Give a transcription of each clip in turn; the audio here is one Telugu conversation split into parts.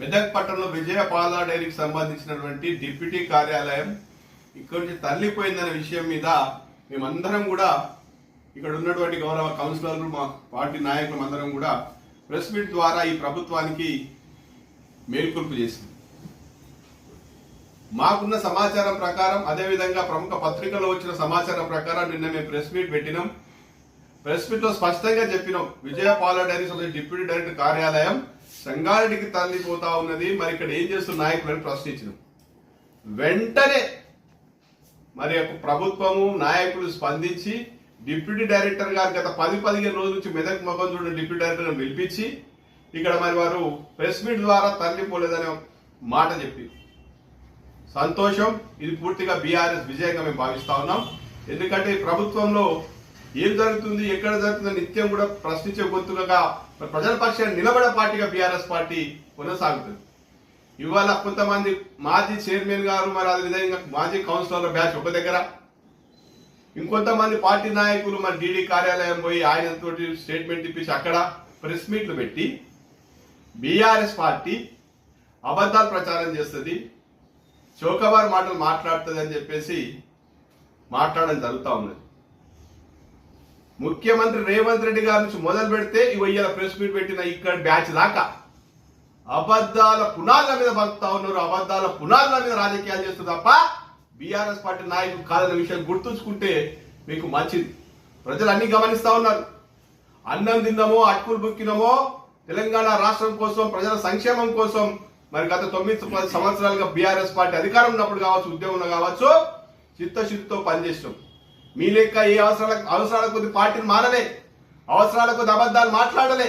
మెదక్ పట్టణంలో విజయ పాల డైరీకి సంబంధించినటువంటి డిప్యూటీ కార్యాలయం ఇక్కడి నుంచి తల్లిపోయిందనే విషయం మీద మేమందరం కూడా ఇక్కడ ఉన్నటువంటి గౌరవ కౌన్సిలర్లు మా పార్టీ నాయకులు అందరం కూడా ప్రెస్ మీట్ ద్వారా ఈ ప్రభుత్వానికి మేల్కొల్పు చేసింది. మాకున్న సమాచారం ప్రకారం అదేవిధంగా ప్రముఖ పత్రికలో వచ్చిన సమాచారం ప్రకారం నిన్న మేము ప్రెస్ మీట్ పెట్టినాం. ప్రెస్ మీట్లో స్పష్టంగా చెప్పినాం విజయపాల డైరీస్ అనే డిప్యూటీ డైరెక్టర్ కార్యాలయం సంగారెడ్డికి తరలిపోతా ఉన్నది. మరి ఇక్కడ ఏం చేస్తున్న నాయకులను ప్రశ్నించినాం. వెంటనే మరి యొక్క ప్రభుత్వము నాయకులు స్పందించి డిప్యూటీ డైరెక్టర్ గారు గత పది పదిహేను రోజుల నుంచి మెదక్ మొగం చూడ డిప్యూటీ డైరెక్టర్ పిలిపించి ఇక్కడ మరి వారు ప్రెస్ మీట్ ద్వారా తరలిపోలేదనే మాట చెప్పి. సంతోషం. ఇది పూర్తిగా బీఆర్ఎస్ విజయంగా మేము భావిస్తా ఉన్నాం. ఎందుకంటే ఈ ప్రభుత్వంలో ఏం జరుగుతుంది ఎక్కడ జరుగుతుందో నిత్యం కూడా ప్రశ్నించే గొంతుగా ప్రజల పక్షాన్ని నిలబడే పార్టీగా బీఆర్ఎస్ పార్టీ కొనసాగుతుంది. ఇవాళ కొంతమంది మాజీ చైర్మన్ గారు మరి అదేవిధంగా మాజీ కౌన్సిలర్ల బ్యాచ్ ఒక దగ్గర. ఇంకొంతమంది పార్టీ నాయకులు మరి డీడీ కార్యాలయం పోయి ఆయనతో స్టేట్మెంట్ ఇప్పించి అక్కడ ప్రెస్ మీట్లు పెట్టి బీఆర్ఎస్ పార్టీ అబద్ధాలు ప్రచారం చేస్తుంది చౌకబార్ మాటలు మాట్లాడుతుంది అని చెప్పేసి మాట్లాడడం జరుగుతూ ఉన్నది. ముఖ్యమంత్రి రేవంత్ రెడ్డి గారి నుంచి మొదలు పెడితే ఇవాళ ప్రెస్ మీట్ పెట్టిన ఇక్కడ బ్యాచ్ దాకా అబద్ధాల పునాదుల మీద బతుకుతా ఉన్నారు అబద్ధాల పునాదుల మీద రాజకీయాలు చేస్తుంది తప్ప బీఆర్ఎస్ పార్టీ నాయకులు కాదన్న విషయం గుర్తుంచుకుంటే మీకు మంచిది. ప్రజలు అన్ని గమనిస్తా ఉన్నారు. అన్నం తిన్నామో అటుకులు బుక్కినామో తెలంగాణ రాష్ట్రం కోసం ప్రజల సంక్షేమం కోసం మరి గత తొమ్మిది పది సంవత్సరాలుగా బీఆర్ఎస్ పార్టీ అధికారం ఉన్నప్పుడు కావచ్చు ఉద్యోగంలో కావచ్చు చిత్తశుద్ధితో పనిచేస్తాం మీ లెక్క ఏ అవసరాల అవసరాల కొద్ది పార్టీని మారలే. అవసరాల కొద్ది అబద్ధాలు మాట్లాడలే.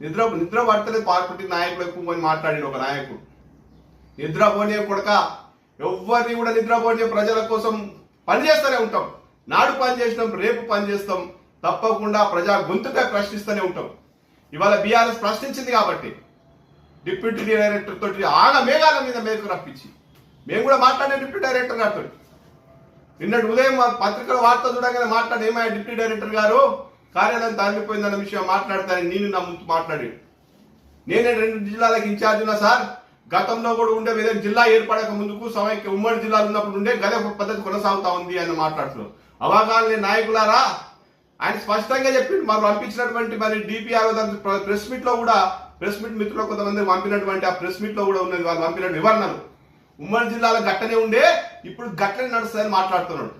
నిద్ర నిద్ర పడతలేదు పార్టీ నాయకులకు అని మాట్లాడిన ఒక నాయకుడు. నిద్ర పోనీ కొడక ఎవరిని కూడా నిద్రపోనీ ప్రజల కోసం పనిచేస్తూనే ఉంటాం. నాడు పని చేసినాం రేపు పని చేస్తాం. తప్పకుండా ప్రజా గొంతుగా ప్రశ్నిస్తూనే ఉంటాం. ఇవాళ బీఆర్ఎస్ ప్రశ్నించింది కాబట్టి డిప్యూటీ డైరెక్టర్ తోటి ఆగ మేఘాల మీద మేరకు రప్పించి. మేము కూడా మాట్లాడే డిప్యూటీ డైరెక్టర్ గారితో నిన్నటి ఉదయం మా పత్రికల వార్త చూడగానే మాట్లాడి ఏమయ్యా డిప్యూటీ డైరెక్టర్ గారు? కార్యాలయం తరలిపోయిందన్న విషయం మాట్లాడతానని నేను నా ముందు మాట్లాడి. నేనే రెండు జిల్లాలకు ఇన్ఛార్జ్ ఉన్నా సార్. గతంలో కూడా ఉండే విధంగా జిల్లా ఏర్పడక ముందుకు సమైక్య ఉమ్మడి జిల్లాలు ఉన్నప్పుడు ఉండే గదే పద్ధతి కొనసాగుతా ఉంది అని మాట్లాడుతున్నారు అవగాహన నాయకులారా? ఆయన స్పష్టంగా చెప్పిండు. మరి పంపించినటువంటి మరి డిపిఆర్ ప్రెస్ మీట్లో కూడా ప్రెస్ మీట్ మిత్రులు కొంతమంది పంపినటువంటి ఆ ప్రెస్ మీట్లో కూడా ఉన్నది. వాళ్ళు పంపిన వివరణలు. ఉమ్మడి జిల్లాలో గట్టనే ఉండే ఇప్పుడు గట్టనే నడుస్తుందని మాట్లాడుతున్నాడు.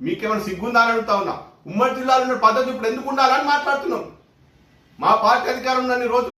మీకేమైనా సిగ్గుందా అని అడుగుతా ఉన్నా. ఉమ్మడి జిల్లాలో ఉన్న పద్ధతి ఇప్పుడు ఎందుకు ఉండాలని మాట్లాడుతున్నాం మా పార్టీ అధికారం ఉన్నన్ని రోజు